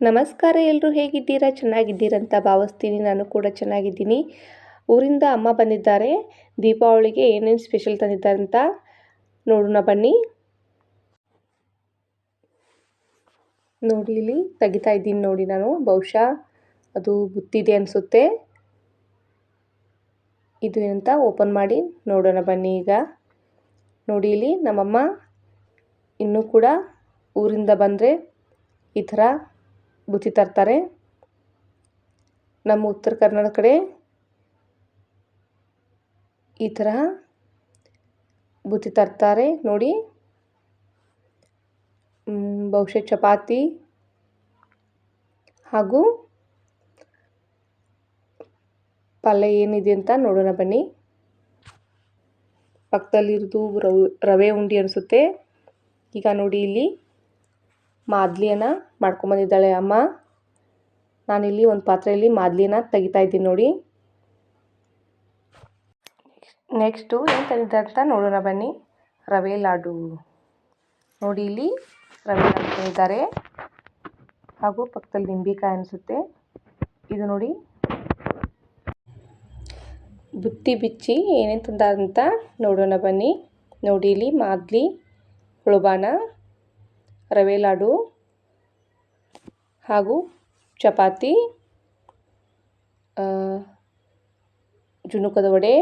ನಮಸ್ಕಾರ ಎಲ್ಲರೂ ಹೇಗಿದ್ದೀರಾ? ಚೆನ್ನಾಗಿದ್ದೀರಂತ ಭಾವಿಸ್ತೀನಿ. ನಾನು ಕೂಡ ಚೆನ್ನಾಗಿದ್ದೀನಿ. ಊರಿಂದ ಅಮ್ಮ ಬಂದಿದ್ದಾರೆ. ದೀಪಾವಳಿಗೆ ಏನೇನು ಸ್ಪೆಷಲ್ ತಂದಿದ್ದಾರೆ ಅಂತ ನೋಡೋಣ ಬನ್ನಿ. ನೋಡಿ, ಇಲ್ಲಿ ತೆಗಿತಾ ಇದ್ದೀನಿ ನೋಡಿ ನಾನು. ಬಹುಶಃ ಅದು ಬುತ್ತಿದೆ ಅನಿಸುತ್ತೆ. ಇದು ಅಂತ ಓಪನ್ ಮಾಡಿ ನೋಡೋಣ ಬನ್ನಿ ಈಗ. ನೋಡಿ, ಇಲ್ಲಿ ನಮ್ಮಮ್ಮ ಇನ್ನೂ ಕೂಡ ಊರಿಂದ ಬಂದರೆ ಈ ಥರ ಬುತ್ತಿ ತರ್ತಾರೆ. ನಮ್ಮ ಉತ್ತರ ಕರ್ನಾಟಕ ಕಡೆ ಈ ಥರ ಬುತ್ತಿ ತರ್ತಾರೆ ನೋಡಿ. ಬಹುಶಃ ಚಪಾತಿ ಹಾಗೂ ಪಲ್ಯ ಏನಿದೆ ಅಂತ ನೋಡೋಣ ಬನ್ನಿ. ಪಕ್ಕದಲ್ಲಿರೋದು ರವೆ ಉಂಡಿ ಅನಿಸುತ್ತೆ. ಈಗ ನೋಡಿ ಇಲ್ಲಿ ಮಾದ್ಲಿಯನ್ನು ಮಾಡ್ಕೊಂಬಂದಿದ್ದಾಳೆ ಅಮ್ಮ. ನಾನಿಲ್ಲಿ ಒಂದು ಪಾತ್ರೆಯಲ್ಲಿ ಮಾದ್ಲಿಯನ್ನು ತೆಗಿತಾ ಇದ್ದೀನಿ ನೋಡಿ. ನೆಕ್ಸ್ಟು ಏನು ತಂದಿದ್ದಾರೆ ಅಂತ ನೋಡೋಣ ಬನ್ನಿ. ರವೆ ಲಾಡು. ನೋಡಿ ಇಲ್ಲಿ ರವೆ ಲಾಡು ತಂದಿದ್ದಾರೆ. ಹಾಗೂ ಪಕ್ಕದಲ್ಲಿ ನಿಂಬೆಕಾಯಿ ಅನಿಸುತ್ತೆ. ಇದು ನೋಡಿ. ಬುತ್ತಿ ಬಿಚ್ಚಿ ಏನೇನು ತಂದಂತ ನೋಡೋಣ ಬನ್ನಿ. ನೋಡಿ ಇಲ್ಲಿ ಮಾದ್ಲಿ ಹುಳುಬಾನ ರವೆ ಲಾಡು ಹಾಗೂ ಚಪಾತಿ ಜುಣುಕದ ವಡೆ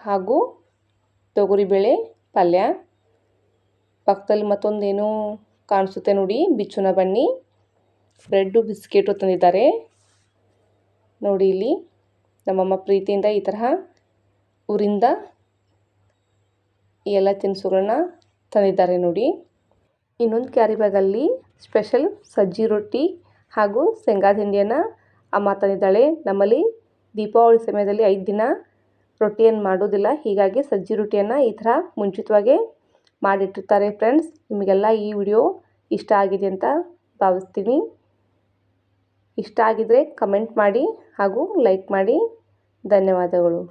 ಹಾಗೂ ತೊಗರಿಬೇಳೆ ಪಲ್ಯ. ಪಕ್ಕದಲ್ಲಿ ಮತ್ತೊಂದೇನು ಕಾಣಿಸುತ್ತೆ ನೋಡಿ, ಬಿಚ್ಚುನ ಬನ್ನಿ. ಬ್ರೆಡ್ಡು, ಬಿಸ್ಕೆಟು ತಂದಿದ್ದಾರೆ. ನೋಡಿ ಇಲ್ಲಿ ನಮ್ಮಮ್ಮ ಪ್ರೀತಿಯಿಂದ ಈ ತರಹ ಊರಿಂದ ಎಲ್ಲ ತಿನಿಸುಗಳನ್ನ ತಂದಿದ್ದಾರೆ ನೋಡಿ. ಇನ್ನೊಂದು ಕ್ಯಾರಿ ಬ್ಯಾಗಲ್ಲಿ ಸ್ಪೆಷಲ್ ಸಜ್ಜಿ ರೊಟ್ಟಿ ಹಾಗೂ ಶೇಂಗಾ ತಿಂಡಿಯನ್ನು ಅಮ್ಮ ತಂದಿದ್ದಾಳೆ. ನಮ್ಮಲ್ಲಿ ದೀಪಾವಳಿ ಸಮಯದಲ್ಲಿ ಐದು ದಿನ ರೊಟ್ಟಿಯನ್ನು ಮಾಡೋದಿಲ್ಲ. ಹೀಗಾಗಿ ಸಜ್ಜಿ ರೊಟ್ಟಿಯನ್ನು ಈ ಥರ ಮುಂಚಿತವಾಗೇ ಮಾಡಿಟ್ಟಿರ್ತಾರೆ ಫ್ರೆಂಡ್ಸ್. ನಿಮಗೆಲ್ಲ ಈ ವಿಡಿಯೋ ಇಷ್ಟ ಆಗಿದೆ ಅಂತ ಭಾವಿಸ್ತೀನಿ. ಇಷ್ಟ ಆಗಿದರೆ ಕಮೆಂಟ್ ಮಾಡಿ ಹಾಗೂ ಲೈಕ್ ಮಾಡಿ. ಧನ್ಯವಾದಗಳು.